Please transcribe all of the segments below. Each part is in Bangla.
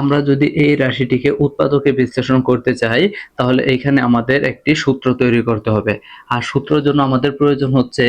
আমরা যদি এই রাশিটিকে উৎপাদকে বিশ্লেষণ করতে চাই, তাহলে এখানে আমাদের একটি সূত্র তৈরি করতে হবে। আর সূত্রের জন্য আমাদের প্রয়োজন হচ্ছে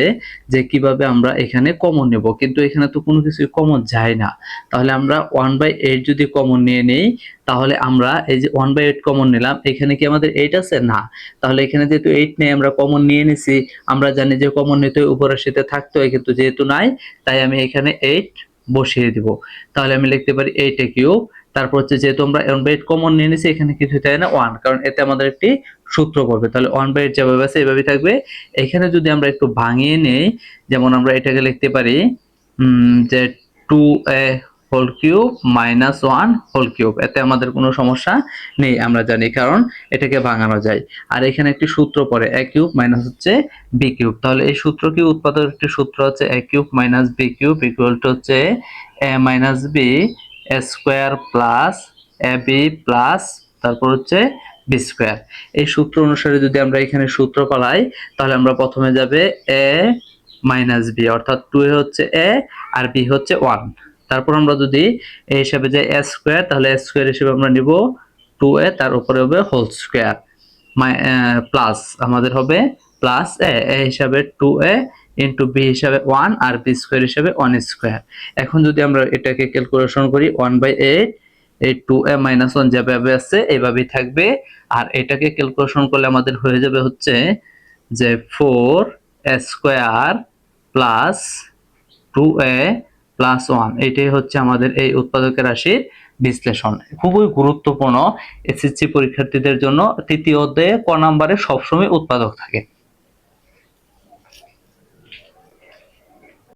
যে কীভাবে আমরা এখানে কমন নেব। কিন্তু এখানে তো কোনো কিছুই কমন যায় না। তাহলে আমরা ওয়ান বাই এইট যদি কমন নিয়ে নেই, তাহলে আমরা এই যে ওয়ান বাই এইট কমন নিলাম, এখানে কি আমাদের এইট আছে? না। তাহলে এখানে যেহেতু এইট নেই, আমরা কমন নিয়ে নিছি, আমরা জানি যে কমন নিতে উপরের সাথে থাকতে হয় কিন্তু যেহেতু নাই, তাই আমি এখানে এইট বসিয়ে দিব। তাহলে আমি লিখতে পারি এইটা কিউব তারপর হচ্ছে যেহেতু আমরা ওয়ান বাই এইট কমন নিয়ে নিছি, এখানে কিছু তাই না ওয়ান কারণ এতে আমাদের একটি সূত্র পড়বে। তাহলে ওয়ান বাই এইট যেভাবে আছে, এভাবেই থাকবে। এখানে যদি আমরা একটু ভাঙিয়ে নেই, যেমন আমরা এটাকে লিখতে পারি যে two whole cube minus one whole cube এতে আমাদের কোনো সমস্যা নেই, আমরা জানি, কারণ এটাকে ভাঙানো যায়। আর এখানে একটি সূত্র পড়ে এ কিউব মাইনাস হচ্ছে বি কিউব তাহলে এই সূত্র কি উৎপাদক? একটি সূত্র হচ্ছে A cube minus B cube equal to হচ্ছে A minus B square plus A B plus তারপর হচ্ছে বি স্কোয়ার এই সূত্র অনুসারে যদি আমরা এখানে সূত্র পালাই, তাহলে আমরা প্রথমে যাবে এ মাইনাস বি অর্থাৎ টু এ হচ্ছে এ আর বি হচ্ছে ওয়ান তারপর আমরা যদি এই হিসাবে যে এ স্কোয়ার তাহলে এ স্কোয়ার হিসেবে আমরা নিব টু এ তার উপরে হবে হোল স্কোয়ার প্লাস আমাদের হবে প্লাস এ এ হিসাবে টু এ ইন্টু বি হিসাবে ওয়ান আর বি স্কোয়ার হিসাবে ওয়ান স্কোয়ার এখন যদি আমরা এটাকে ক্যালকুলেশন করি ওয়ান বাই এইট এই টু এ মাইনাস ওয়ান যেভাবে আছে এইভাবেই থাকবে। আর এটাকে ক্যালকুলেশন করলে আমাদের হয়ে যাবে হচ্ছে যে four square plus two A plus one এটাই হচ্ছে আমাদের এই উৎপাদকের রাশির বিশ্লেষণ। খুবই গুরুত্বপূর্ণ এসএসসি পরীক্ষার্থীদের জন্য তৃতীয় অধ্যায়ে ক নাম্বারে সবসময় উৎপাদক থাকে।